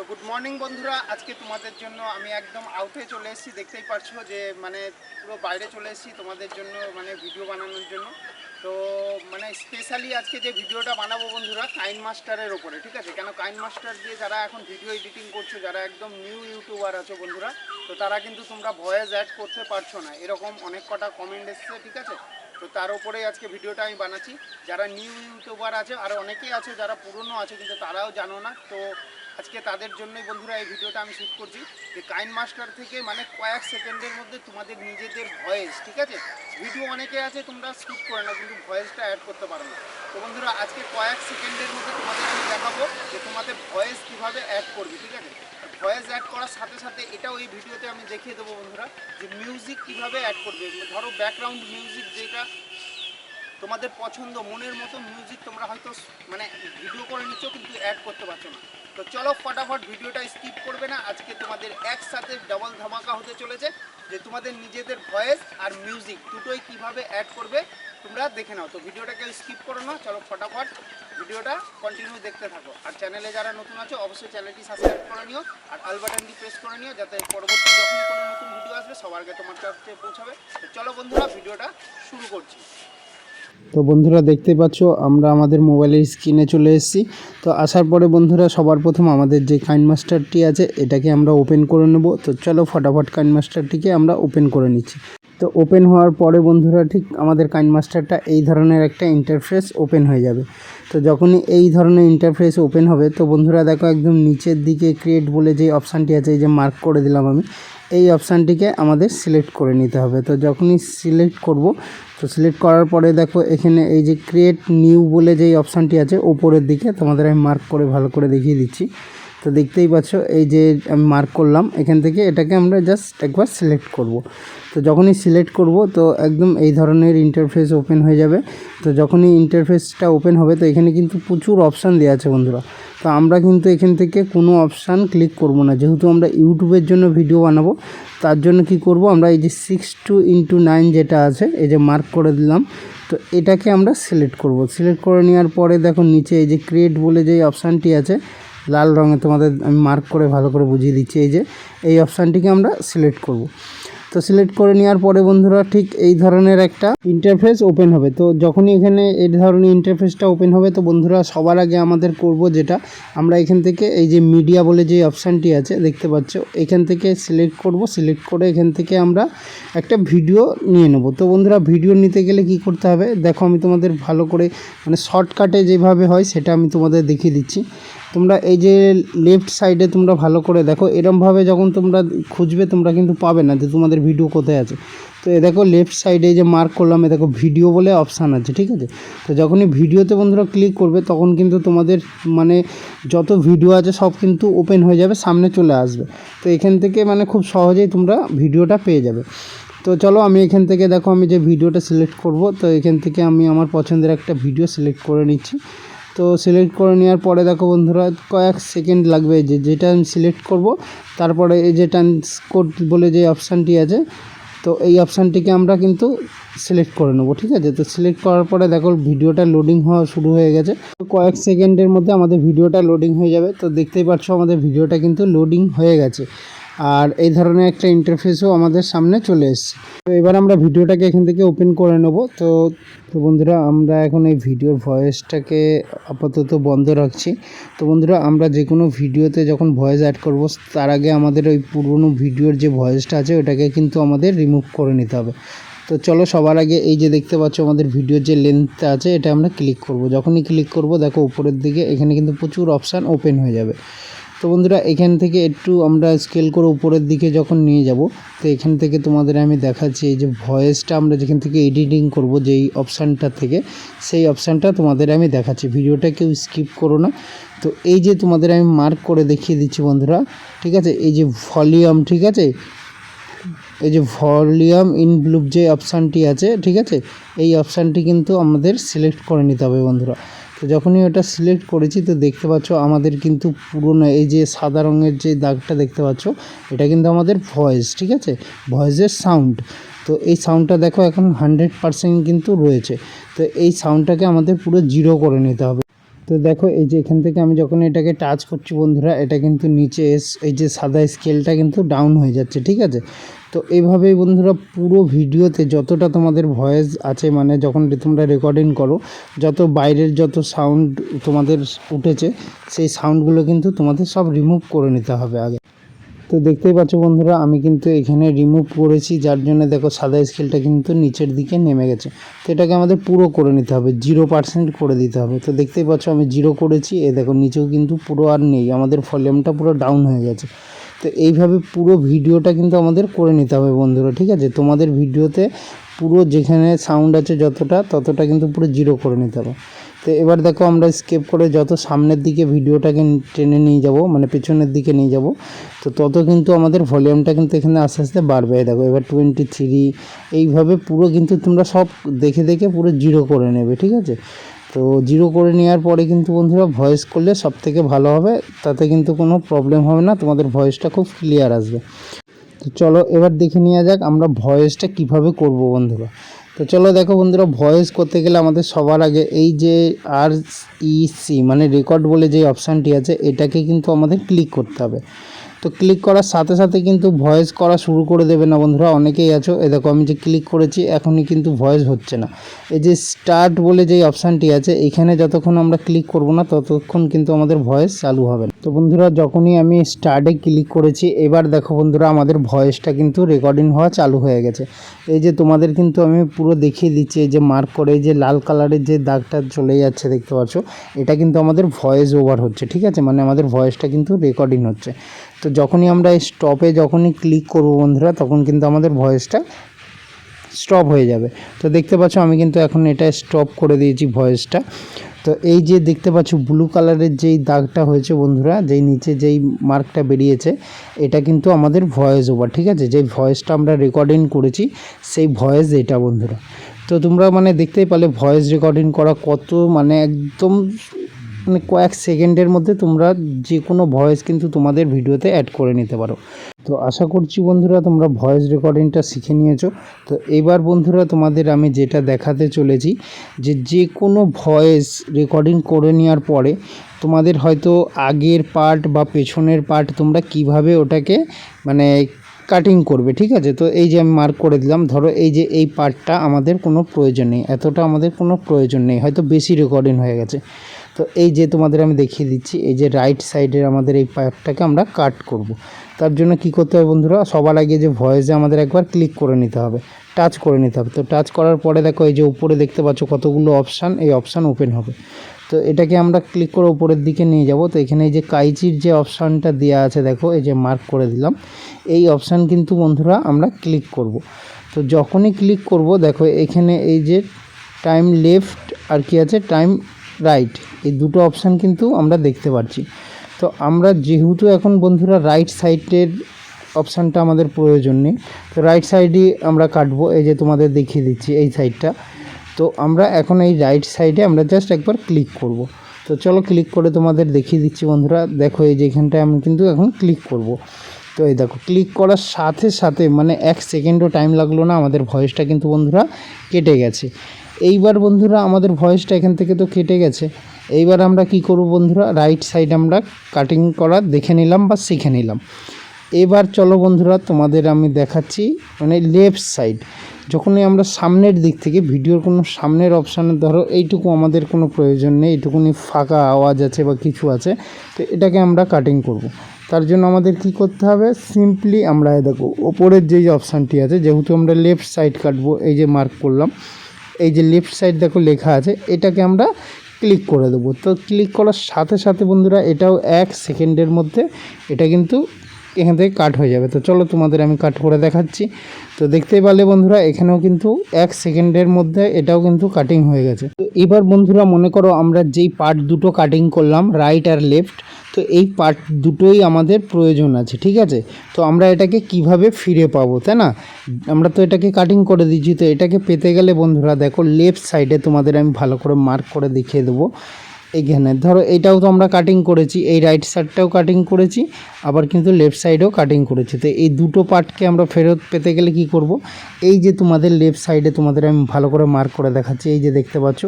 তো good morning বন্ধুরা। আজকে তোমাদের জন্য আমি একদম আউটে চলে এসেছি। দেখতেই পারছ যে মানে পুরো বাইরে চলে এসেছি তোমাদের জন্য মানে ভিডিও বানানোর জন্য। তো মানে স্পেশালি আজকে যে ভিডিওটা বানাবো বন্ধুরা কাইন মাস্টারের ওপরে, ঠিক আছে? কেন কাইন মাস্টার দিয়ে যারা এখন ভিডিও এডিটিং করছ, যারা একদম নিউ ইউটিউবার আছো বন্ধুরা, তো তারা কিন্তু তোমরা ভয়েস অ্যাড করতে পারছ না। এরকম অনেক কটা কমেন্ট এসছে, ঠিক আছে? তো তার উপরেই আজকে ভিডিওটা আমি বানাচ্ছি। যারা নিউ ইউটিউবার আছে, আর অনেকেই আছে যারা পুরনো আছে, কিন্তু তারাও জানো না। তো আজকে তাদের জন্যই বন্ধুরা এই ভিডিওটা আমি শ্যুট করছি যে কাইন মাস্টার থেকে মানে কয়েক সেকেন্ডের মধ্যে তোমাদের নিজেদের ভয়েস ঠিক আছে? ভিডিও অনেকে আছে, তোমরা শ্যুট করে না কিন্তু ভয়েসটা অ্যাড করতে পারো না। তো বন্ধুরা, আজকে কয়েক সেকেন্ডের মধ্যে তোমাদের আমি দেখাবো যে তোমাদের ভয়েস কীভাবে অ্যাড করবে, ঠিক আছে? ভয়েস অ্যাড করার সাথে সাথে এটাও এই ভিডিওতে আমি দেখিয়ে দেবো বন্ধুরা যে মিউজিক কীভাবে অ্যাড করবে। ধরো ব্যাকগ্রাউন্ড মিউজিক যেটা তোমাদের পছন্দ, মনের মতো মিউজিক তোমরা হয়তো মানে ভিডিও করে নিচ্ছ কিন্তু অ্যাড করতে পারছ না। তো চলো ফটাফট ভিডিওটা স্কিপ করবে না। আজকে তোমাদের একসাথে ডাবল ধামাকা হতে চলেছে যে তোমাদের নিজেদের ভয়েস আর মিউজিক দুটোই কীভাবে অ্যাড করবে তোমরা দেখে নাও। তো ভিডিওটাকে স্কিপ করো না, চলো ফটাফট ভিডিওটা কন্টিনিউ দেখতে থাকো। আর চ্যানেলে যারা নতুন আছো, অবশ্যই চ্যানেলটি সাবস্ক্রাইব করে নিও আর আল বাটনটি প্রেস করে নিও, যাতে পরবর্তী যখনই কোনো নতুন ভিডিও আসবে, সবার আগে তোমার কাছে পৌঁছাবে। তো চলো বন্ধুরা, ভিডিওটা শুরু করছি। তো বন্ধুরা দেখতে পাচ্ছ, আমরা আমাদের মোবাইলের স্ক্রিনে চলে এসেছি। তো আসার পরে বন্ধুরা, সবার প্রথম আমাদের যে কাইন মাস্টারটি আছে, এটাকে আমরা ওপেন করে নেব। তো চলো, ফটাফট কাইন মাস্টারটিকে আমরা ওপেন করে নিচ্ছি। তো ওপেন হওয়ার পরে বন্ধুরা ঠিক আমাদের কাইন মাস্টারটা এই ধরনের একটা ইন্টারফেস ওপেন হয়ে যাবে। তো যখনই এই ধরনের ইন্টারফেস ওপেন হবে, তো বন্ধুরা দেখো একদম নিচের দিকে ক্রিয়েট বলে যে অপশানটি আছে, এই যে মার্ক করে দিলাম আমি, এই অপশানটিকে আমাদের সিলেক্ট করে নিতে হবে। তো যখনই সিলেক্ট করব, তো সিলেক্ট করার পরে দেখো এখানে এই যে ক্রিয়েট নিউ বলে যেই অপশানটি আছে, ওপরের দিকে তোমাদের আমি মার্ক করে ভালো করে দেখিয়ে দিচ্ছি। তো দেখতেই পাচ্ছ, এই যে আমি মার্ক করলাম, এখান থেকে এটাকে আমরা জাস্ট একবার সিলেক্ট করব। তো যখনই সিলেক্ট করব, তো একদম এই ধরনের ইন্টারফেস ওপেন হয়ে যাবে। তো যখনই ইন্টারফেসটা ওপেন হবে, তো এখানে কিন্তু প্রচুর অপশান দেওয়া আছে বন্ধুরা। তো আমরা কিন্তু এখান থেকে কোনো অপশান ক্লিক করব না। যেহেতু আমরা ইউটিউবের জন্য ভিডিও বানাবো, তার জন্য কি করব, আমরা এই যে সিক্স টু ইন্টু নাইন যেটা আছে, এই যে মার্ক করে দিলাম, তো এটাকে আমরা সিলেক্ট করব। সিলেক্ট করে নেওয়ার পরে দেখো নিচে এই যে ক্রিয়েট বলে যে অপশানটি আছে লাল রঙে তোমাদের আমি মার্ক করে ভালো করে বুঝিয়ে দিচ্ছি। এই যে, এই অপশানটিকে আমরা সিলেক্ট করব। তো সিলেক্ট করে নেওয়ার পরে বন্ধুরা ঠিক এই ধরনের একটা ইন্টারফেস ওপেন হবে। তো যখনই এখানে এই ধরনের ইন্টারফেসটা ওপেন হবে, তো বন্ধুরা সবার আগে আমাদের করব যেটা, আমরা এখান থেকে এই যে মিডিয়া বলে যে অপশানটি আছে, দেখতে পাচ্ছ, এখান থেকে সিলেক্ট করব। সিলেক্ট করে এখান থেকে আমরা একটা ভিডিও নিয়ে নেব। তো বন্ধুরা ভিডিও নিতে গেলে কি করতে হবে? দেখো আমি তোমাদের ভালো করে মানে শর্টকাটে যেভাবে হয়, সেটা আমি তোমাদের দেখিয়ে দিচ্ছি। তোমরা এই যে লেফট সাইডে তোমরা ভালো করে দেখো, এরমভাবে যখন তোমরা খুঁজবে, তোমরা কিন্তু পাবে না যে তোমাদের ভিডিও কোথায় আছে। তো এ দেখো লেফট সাইডে যে মার্ক করলাম এ দেখো ভিডিও বলে অপশান আছে, ঠিক আছে? তো যখনই ভিডিওতে বন্ধুরা ক্লিক করবে, তখন কিন্তু তোমাদের মানে যত ভিডিও আছে, সব কিন্তু ওপেন হয়ে যাবে, সামনে চলে আসবে। তো এখান থেকে মানে খুব সহজেই তোমরা ভিডিওটা পেয়ে যাবে। তো চলো আমি এখান থেকে দেখো, আমি যে ভিডিওটা সিলেক্ট করব, তো এখান থেকে আমি আমার পছন্দের একটা ভিডিও সিলেক্ট করে নিচ্ছি। তো সিলেক্ট করে নেওয়ার পরে দেখো বন্ধুরা, কয়েক সেকেন্ড লাগবে যে যেটা আমি সিলেক্ট করব। তারপরে এই যে ট্রান্সকোড বলে যে অপশানটি আছে, তো এই অপশানটিকে আমরা কিন্তু সিলেক্ট করে নেব, ঠিক আছে? তো সিলেক্ট করার পরে দেখো ভিডিওটা লোডিং হওয়া শুরু হয়ে গেছে। তো কয়েক সেকেন্ডের মধ্যে আমাদের ভিডিওটা লোডিং হয়ে যাবে। তো দেখতেই পাচ্ছ আমাদের ভিডিওটা কিন্তু লোডিং হয়ে গেছে। আর এই ধরনের একটা ইন্টারফেসও আমাদের সামনে চলে এসেছে। তো এবার আমরা ভিডিওটাকে এখান থেকে ওপেন করে নেব। তো তো বন্ধুরা, আমরা এখন এই ভিডিওর ভয়েসটাকে আপাতত বন্ধ রাখছি। তো বন্ধুরা, আমরা যে কোনো ভিডিওতে যখন ভয়েস অ্যাড করব, তার আগে আমাদের ওই পুরনো ভিডিওর যে ভয়েসটা আছে, ওটাকে কিন্তু আমাদের রিমুভ করে নিতে হবে। তো চলো, সবার আগে এই যে দেখতে পাচ্ছ, আমাদের ভিডিওর যে লেন্থটা আছে, এটা আমরা ক্লিক করব। যখনই ক্লিক করব, দেখো, উপরের দিকে এখানে কিন্তু প্রচুর অপশান ওপেন হয়ে যাবে। তো বন্ধুরা, এখান থেকে একটু আমরা স্কেল করে উপরের দিকে যখন নিয়ে যাব, তো এখান থেকে তোমাদের আমি দেখাচ্ছি এই যে ভয়েসটা আমরা যেখান থেকে এডিটিং করব, যেই অপশানটা থেকে, সেই অপশানটা তোমাদের আমি দেখাচ্ছি। ভিডিওটা কেউ স্কিপ করো না। তো এই যে তোমাদের আমি মার্ক করে দেখিয়ে দিচ্ছি বন্ধুরা, ঠিক আছে? এই যে ভলিউম ঠিক আছে? এই যে ভলিউম ইন ব্লুপ যে অপশানটি আছে, ঠিক আছে? এই অপশানটি কিন্তু আমাদের সিলেক্ট করে নিতে হবে বন্ধুরা। তো যখনই ওটা সিলেক্ট করেছি তো দেখতে পাচ্ছ আমাদের কিন্তু পুরোনো এই যে সাদা রঙের যে দাগটা দেখতে পাচ্ছ, এটা কিন্তু আমাদের ভয়েস ঠিক আছে? ভয়েসের সাউন্ড তো এই সাউন্ডটা দেখো এখন হান্ড্রেড পারসেন্ট কিন্তু রয়েছে। তো এই সাউন্ডটাকে আমাদের পুরো জিরো করে নিতে হবে। তো দেখো এই যে এখান থেকে আমি যখন এটাকে টাচ করছি বন্ধুরা, এটা কিন্তু নিচে এই যে সাদা স্কেলটা কিন্তু ডাউন হয়ে যাচ্ছে, ঠিক আছে? তো এইভাবেই বন্ধুরা পুরো ভিডিওতে যতটা তোমাদের ভয়েস আছে মানে যখন তোমরা রেকর্ডিং করো, যত বাইরের যত সাউন্ড তোমাদের উঠেছে, সেই সাউন্ডগুলো কিন্তু তোমাদের সব রিমুভ করে নিতে হবে আগে। তো দেখতেই পাচ্ছ বন্ধুরা, আমি কিন্তু এখানে রিমুভ করেছি, যার জন্য দেখো সাদা স্কেলটা কিন্তু নিচের দিকে নেমে গেছে। তো এটাকে আমাদের পুরো করে নিতে হবে জিরো পার্সেন্ট করে দিতে হবে। তো দেখতেই পাচ্ছ আমি জিরো করেছি, এ দেখো নিচেও কিন্তু পুরো আর নেই, আমাদের ভলিউমটা পুরো ডাউন হয়ে গেছে। তো এইভাবে পুরো ভিডিওটা কিন্তু আমাদের করে নিতে হবে বন্ধুরা, ঠিক আছে? তোমাদের ভিডিওতে পুরো যেখানে সাউন্ড আছে যতটা, ততটা কিন্তু পুরো জিরো করে নিতে হবে। তো এবার দেখো আমরা স্কেপ করে যত সামনের দিকে ভিডিওটাকে টেনে নিয়ে যাব মানে পেছনের দিকে নিয়ে যাব, তো তত কিন্তু আমাদের ভলিউমটা কিন্তু এখানে আস্তে আস্তে বাড়বে। দেখো, এবার টোয়েন্টি থ্রি এইভাবে পুরো কিন্তু তোমরা সব দেখে দেখে পুরো জিরো করে নেবে, ঠিক আছে? তো জিরো করে নেওয়ার পরে কিন্তু বন্ধুরা ভয়েস করলে সব থেকে ভালো হবে, তাতে কিন্তু কোনো প্রবলেম হবে না, তোমাদের ভয়েসটা খুব ক্লিয়ার আসবে। তো চলো এবার দেখে নেওয়া যাক আমরা ভয়েসটা কীভাবে করব বন্ধুরা। তো চলো দেখো বন্ধুরা ভয়েস করতে গেলে আমাদের সবার আগে এই যে আর ইসি মানে রেকর্ড বলে যে অপশানটি আছে, এটাকে কিন্তু আমাদের ক্লিক করতে হবে। তো ক্লিক করার সাথে সাথে কিন্তু ভয়েস করা শুরু করে দেবে না বন্ধুরা, অনেকেই আছো। এ দেখো, আমি যে ক্লিক করেছি, এখনই কিন্তু ভয়েস হচ্ছে না। এই যে স্টার্ট বলে যে অপশানটি আছে, এখানে যতক্ষণ আমরা ক্লিক করব না, ততক্ষণ কিন্তু আমাদের ভয়েস চালু হবে না। তো বন্ধুরা, যখনই আমি স্টার্টে ক্লিক করেছি, এবার দেখো বন্ধুরা, আমাদের ভয়েসটা কিন্তু রেকর্ডিং হওয়া চালু হয়ে গেছে। এই যে তোমাদের কিন্তু আমি পুরো দেখিয়ে দিচ্ছি, এই যে মার্ক করে, এই যে লাল কালারের যে দাগটা চলে যাচ্ছে, দেখতে পাচ্ছ, এটা কিন্তু আমাদের ভয়েস ওভার হচ্ছে, ঠিক আছে? মানে আমাদের ভয়েসটা কিন্তু রেকর্ডিং হচ্ছে। তো যখনই আমরা স্টপে যখনই ক্লিক করব বন্ধুরা, তখন কিন্তু আমাদের ভয়েসটা স্টপ হয়ে যাবে। তো দেখতে পাচ্ছ আমি কিন্তু এখন এটা স্টপ করে দিয়েছি ভয়েসটা তো এই যে দেখতে পাচ্ছ ব্লু কালারের যেই দাগটা হয়েছে বন্ধুরা, যেই নিচে যেই মার্কটা বেরিয়েছে, এটা কিন্তু আমাদের ভয়েস ওভার ঠিক আছে? যেই ভয়েসটা আমরা রেকর্ডিং করেছি, সেই ভয়েস এটা বন্ধুরা। তো তোমরা মানে দেখতেই পারলে ভয়েস রেকর্ডিং করা কত মানে একদম মানে কয়েক সেকেন্ডের মধ্যে তোমরা যে কোনো ভয়েস কিন্তু তোমাদের ভিডিওতে অ্যাড করে নিতে পারো। তো আশা করছি বন্ধুরা তোমরা ভয়েস রেকর্ডিংটা শিখে নিয়েছো। তো এবার বন্ধুরা তোমাদের আমি যেটা দেখাতে চলেছি যে যে কোনো ভয়েস রেকর্ডিং করে নেওয়ার পরে তোমাদের হয়তো আগের পার্ট বা পেছনের পার্ট তোমরা কীভাবে ওটাকে মানে কাটিং করবে, ঠিক আছে? তো এই যে আমি মার্ক করে দিলাম, ধরো এই যে এই পার্টটা আমাদের কোনো প্রয়োজন নেই, এতটা আমাদের কোনো প্রয়োজন নেই, হয়তো বেশি রেকর্ডিং হয়ে গেছে। তো এই যে তোমাদের আমি দেখিয়ে দিচ্ছি, এই যে রাইট সাইডের আমাদের এই পার্টটাকে আমরা কাট করব। তার জন্য কি করতে হবে বন্ধুরা? সবার আগে যে ভয়েসে আমাদের একবার ক্লিক করে নিতে হবে টাচ করে নিতে হবে। তো টাচ করার পরে দেখো এই যে উপরে দেখতে পাচ্ছ কতগুলো অপশান এই অপশান ওপেন হবে। তো এটাকে আমরা ক্লিক করে উপরের দিকে নিয়ে যাব। তো এখানে এই যে কাইচির যে অপশানটা দেওয়া আছে, দেখো এই যে মার্ক করে দিলাম। এই অপশান কিন্তু বন্ধুরা আমরা ক্লিক করব। তো যখনই ক্লিক করব, দেখো এখানে এই যে টাইম লেফট আর কি আছে টাইম রাইট এই দুটো অপশান কিন্তু আমরা দেখতে পাচ্ছি তো আমরা যেহেতু এখন বন্ধুরা রাইট সাইডের অপশানটা আমাদের প্রয়োজন নেই, তো রাইট সাইডই আমরা কাটবো। এই যে তোমাদের দেখিয়ে দিচ্ছি এই সাইডটা তো আমরা এখন এই রাইট সাইডে আমরা জাস্ট একবার ক্লিক করব। তো চলো ক্লিক করে তোমাদের দেখিয়ে দিচ্ছি বন্ধুরা। দেখো এই যে এখানটায় আমি কিন্তু এখন ক্লিক করব। তো এই দেখো ক্লিক করার সাথে সাথে মানে এক সেকেন্ডও টাইম লাগল না, আমাদের ভয়েসটা কিন্তু বন্ধুরা কেটে গেছে। এইবার বন্ধুরা আমাদের ভয়েসটা এখান থেকে তো কেটে গেছে। এইবার আমরা কি করব বন্ধুরা? রাইট সাইড আমরা কাটিং করা দেখে নিলাম বা শিখে নিলাম। এবার চলো বন্ধুরা, তোমাদের আমি দেখাচ্ছি মানে লেফট সাইড যখনই আমরা সামনের দিক থেকে ভিডিওর কোনো সামনের অপশানে ধরো এইটুকু আমাদের কোনো প্রয়োজন নেই, এইটুকুনি ফাঁকা আওয়াজ আছে বা কিছু আছে, তো এটাকে আমরা কাটিং করব। তার জন্য আমাদের কি করতে হবে? সিম্পলি আমরা দেখো, ওপরের যেই অপশানটি আছে, যেহেতু আমরা লেফট সাইড কাটবো, এই যে মার্ক করলাম এই যে লেফট সাইড দেখো লেখা আছে, এটাকে আমরা ক্লিক করে দেবো। তো ক্লিক করার সাথে সাথে বন্ধুরা, এটাও এক সেকেন্ডের মধ্যে এটা কিন্তু এখান থেকে কাট হয়ে যাবে। তো চলো তোমাদের আমি কাট করে দেখাচ্ছি। তো দেখতেই পারলে বন্ধুরা, এখানেও কিন্তু এক সেকেন্ডের মধ্যে এটাও কিন্তু কাটিং হয়ে গেছে। তো এবার বন্ধুরা মনে করো আমরা যেই পার্ট দুটো কাটিং করলাম রাইট আর লেফট তো এই পার্ট দুটোই আমাদের প্রয়োজন আছে, ঠিক আছে? তো আমরা এটাকে কীভাবে ফিরে পাবো, তাই না? আমরা তো এটাকে কাটিং করে দিচ্ছি তো এটাকে পেতে গেলে বন্ধুরা দেখো লেফট সাইডে তোমাদের আমি ভালো করে মার্ক করে দেখিয়ে দেবো। এইখানে ধরো এটাও তো আমরা কাটিং করেছি, এই রাইট সাইডটাও কাটিং করেছি, আবার কিন্তু লেফট সাইডেও কাটিং করেছি। তো এই দুটো পার্টকে আমরা ফেরত পেতে গেলে কি করব? এই যে তোমাদের লেফট সাইডে তোমাদের আমি ভালো করে মার্ক করে দেখাচ্ছি, এই যে দেখতে পাচ্ছ,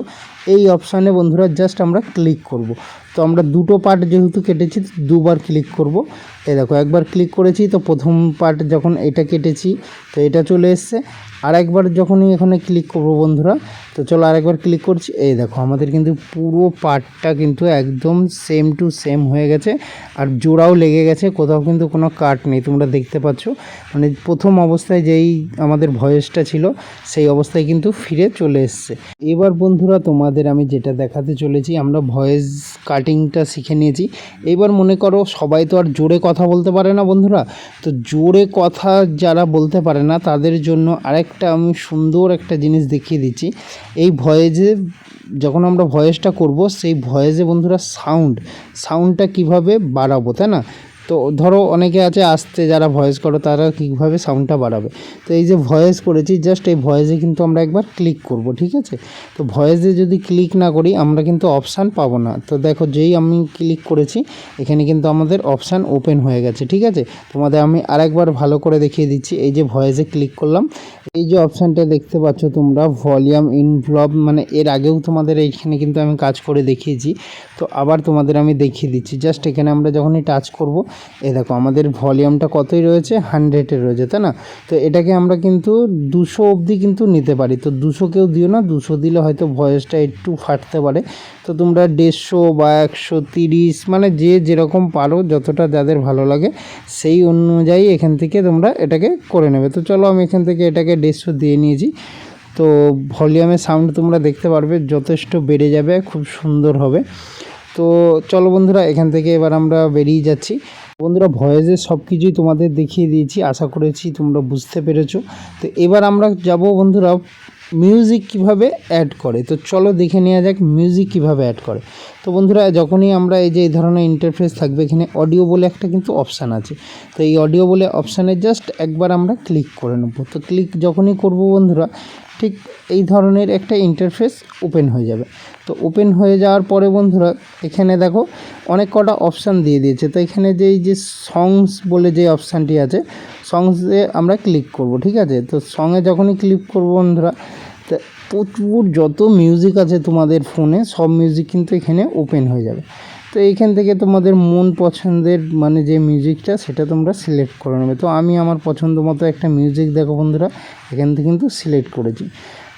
এই অপশানে বন্ধুরা জাস্ট আমরা ক্লিক করব। তো আমরা দুটো পার্ট যেহেতু কেটেছি দুবার ক্লিক করব। এই দেখো, একবার ক্লিক করেছি, তো প্রথম পার্ট যখন এটা কেটেছি, তো এটা চলে এসছে। আর একবার যখনই এখানে ক্লিক করব বন্ধুরা, তো চলো আরেকবার ক্লিক করছি। এই দেখো, আমাদের কিন্তু পুরো পার্টটা কিন্তু একদম সেম টু সেম হয়ে গেছে, আর জোড়াও লেগে গেছে, কোথাও কিন্তু কোনো কাট নেই, তোমরা দেখতে পাচ্ছ। মানে প্রথম অবস্থায় যেই আমাদের ভয়েসটা ছিল, সেই অবস্থায় কিন্তু ফিরে চলে এসছে। এবার বন্ধুরা, তোমাদের আমি যেটা দেখাতে চলেছি, আমরা ভয়েস কাটিংটা শিখে নিয়েছি। এবার মনে করো, সবাই তো আর জোরে কথা বলতে পারে না বন্ধুরা, তো জোরে কথা যারা বলতে পারে না, তাদের জন্য আরেকটা আমি সুন্দর একটা জিনিস দেখিয়ে দিচ্ছি। এই ভয়েজে যখন আমরা ভয়েসটা করব, সেই ভয়েসে বন্ধুরা সাউন্ড সাউন্ডটা কীভাবে বাড়াবো, তাই না? তো ধরো অনেকে আছে, আসতে যারা ভয়েস করো, তারা কীভাবে সাউন্ডটা বাড়াবে? তো এই যে ভয়েস করেছি জাস্ট এই ভয়েসে কিন্তু আমরা একবার ক্লিক করব, ঠিক আছে? তো ভয়েসে যদি ক্লিক না করি, আমরা কিন্তু অপশান পাবো না। তো দেখো, যেই আমি ক্লিক করেছি, এখানে কিন্তু আমাদের অপশান ওপেন হয়ে গেছে, ঠিক আছে? তোমাদের আমি আরেকবার ভালো করে দেখিয়ে দিচ্ছি, এই যে ভয়েসে ক্লিক করলাম। এই যে অপশানটা দেখতে পাচ্ছ তোমরা ভলিউম ইনভলভ মানে এর আগেও তোমাদের এইখানে কিন্তু আমি কাজ করে দেখিয়েছি। তো আবার তোমাদের আমি দেখিয়ে দিচ্ছি। জাস্ট এখানে আমরা যখনই টাচ করব এই দেখো, আমাদের ভলিউমটা কতই রয়েছে? হান্ড্রেডে রয়েছে, তাই না? তো এটাকে আমরা কিন্তু দুশো অবধি কিন্তু নিতে পারি। তো দুশো কেউ দিও না, দুশো দিলে হয়তো ভয়েসটা একটু ফাটতে পারে। তো তোমরা দেড়শো বা একশো তিরিশ মানে যে যেরকম পারো, যতটা যাদের ভালো লাগে, সেই অনুযায়ী এখান থেকে তোমরা এটাকে করে নেবে। তো চলো আমি এখান থেকে এটাকে দেড়শো দিয়ে নিয়েছি। তো ভলিউমের সাউন্ড তোমরা দেখতে পারবে, যথেষ্ট বেড়ে যাবে, খুব সুন্দর হবে। তো চলো বন্ধুরা, এখান থেকে এবার আমরা বেরিয়ে যাচ্ছি। বন্ধুরা, ভয়েসে সব কিছুই তোমাদের দেখিয়ে দিয়েছি, আশা করেছি তোমরা বুঝতে পেরেছ। তো এবার আমরা যাব বন্ধুরা মিউজিক কীভাবে অ্যাড করে? তো চলো দেখে নেওয়া যাক মিউজিক কীভাবে অ্যাড করে। তো বন্ধুরা, যখনই আমরা এই যে এই ধরনের ইন্টারফেস থাকবে, এখানে অডিও বলে একটা কিন্তু অপশান আছে। তো এই অডিও বলে অপশানে জাস্ট একবার আমরা ক্লিক করে নেব। তো ক্লিক যখনই করব বন্ধুরা, ঠিক এই ধরনের একটা ইন্টারফেস ওপেন হয়ে যাবে। তো ওপেন হয়ে যাওয়ার পরে বন্ধুরা, এখানে দেখো অনেক কটা অপশান দিয়ে দিয়েছে। তো এখানে যে এই যে সংস বলে যে অপশানটি আছে সংসে আমরা ক্লিক করব, ঠিক আছে? তো সঙ্গে যখনই ক্লিক করব বন্ধুরা, তো প্রচুর যত মিউজিক আছে তোমাদের ফোনে সব মিউজিক কিন্তু এখানে ওপেন হয়ে যাবে। তো এইখান থেকে তোমাদের মন পছন্দের মানে যে মিউজিকটা সেটা তোমরা সিলেক্ট করে নেবে। তো আমি আমার পছন্দ মতো একটা মিউজিক দেখো বন্ধুরা, এখান থেকে কিন্তু সিলেক্ট করেছি।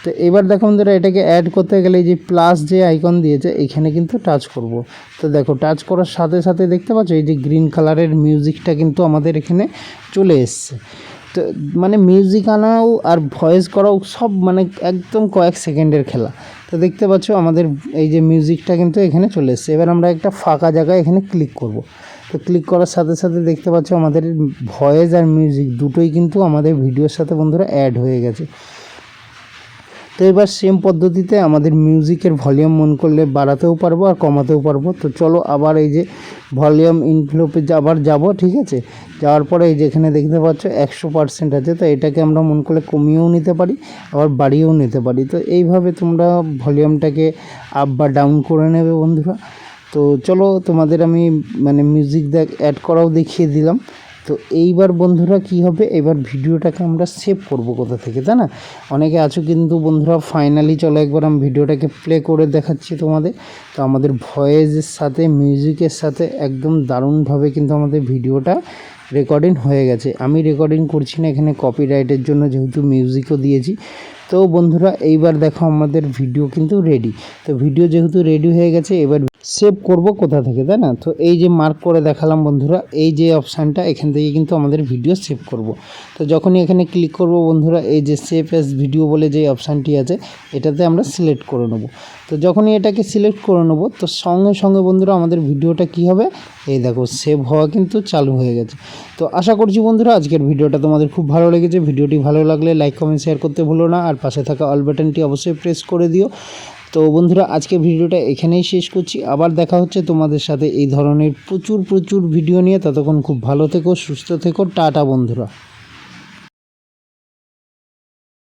তো এবার দেখো বন্ধুরা, এটাকে অ্যাড করতে গেলে যে প্লাস যে আইকন দিয়েছে, এখানে কিন্তু টাচ করব। তো দেখো টাচ করার সাথে সাথে দেখতে পাচ্ছ, এই যে গ্রিন কালারের মিউজিকটা কিন্তু আমাদের এখানে চলে এসছে। তো মানে মিউজিক আনাও আর ভয়েস করাও সব মানে একদম কয়েক সেকেন্ডের খেলা। তো দেখতে পাচ্ছ, আমাদের এই যে মিউজিকটা কিন্তু এখানে চলে এসছে। এবার আমরা একটা ফাঁকা জায়গায় এখানে ক্লিক করব। তো ক্লিক করার সাথে সাথে দেখতে পাচ্ছ, আমাদের ভয়েস আর মিউজিক দুটোই কিন্তু আমাদের ভিডিওর সাথে বন্ধুরা অ্যাড হয়ে গেছে। তো এবার সেম পদ্ধতিতে আমাদের মিউজিকের ভলিউম মন করলে বাড়াতেও পারব আর কমাতেও পারব। তো চলো আবার এই যে ভলিউম ইনফ্লোপে আবার যাব, ঠিক আছে? যাওয়ার পরে এই যেখানে দেখতে পাচ্ছ একশো পার্সেন্ট আছে, তো এটাকে আমরা মন করলে কমিয়েও নিতে পারি, আবার বাড়িয়েও নিতে পারি। তো এইভাবে তোমরা ভলিউমটাকে আপ বা ডাউন করে নেবে বন্ধুরা। তো চলো তোমাদের আমি মানে মিউজিক দেখ অ্যাড করাও দেখিয়ে দিলাম। তো এইবার বন্ধুরা কি হবে? এবার ভিডিওটাকে আমরা সেভ করব কোথা থেকে, তাই না? অনেকে আছো কিন্তু বন্ধুরা ফাইনালি চলো একবার আমি ভিডিওটাকে প্লে করে দেখাচ্ছি তোমাদের। তো আমাদের ভয়েসের সাথে মিউজিকের সাথে একদম দারুণভাবে কিন্তু আমাদের ভিডিওটা রেকর্ডিং হয়ে গেছে। আমি রেকর্ডিং করছি না, এখানে কপিরাইটের জন্য যেহেতু মিউজিকও দিয়েছি। তো বন্ধুরা এইবার দেখো আমাদের ভিডিও কিন্তু রেডি তো ভিডিও যেহেতু রেডি হয়ে গেছে, এবার সেভ করব কোথা থেকে, তাই না? তো এই যে মার্ক করে দেখালাম বন্ধুরা, এই যে অপশানটা এখান থেকে কিন্তু আমাদের ভিডিও সেভ করব। তো যখনই এখানে ক্লিক করব বন্ধুরা, এই যে সেভ এস ভিডিও বলে যে অপশানটি আছে, এটাতে আমরা সিলেক্ট করে নেব। তো যখনই এটাকে সিলেক্ট করে নেব, তো সঙ্গে সঙ্গে বন্ধুরা আমাদের ভিডিওটা কি হবে? এই দেখো সেভ হওয়া কিন্তু চালু হয়ে গেছে। তো আশা করছি বন্ধুরা, আজকের ভিডিওটা তোমাদের খুব ভালো লেগেছে। ভিডিওটি ভালো লাগলে লাইক কমেন্ট শেয়ার করতে ভুলো না। আর পাশে থাকা অল বাটনটি অবশ্যই প্রেস করে দিও। তো বন্ধুরা আজকে ভিডিওটা এখানেই শেষ করছি। আবার দেখা হচ্ছে তোমাদের সাথে এই ধরনের প্রচুর প্রচুর ভিডিও নিয়ে। ততক্ষণ খুব ভালো থেকো, সুস্থ থেকো। টাটা বন্ধুরা।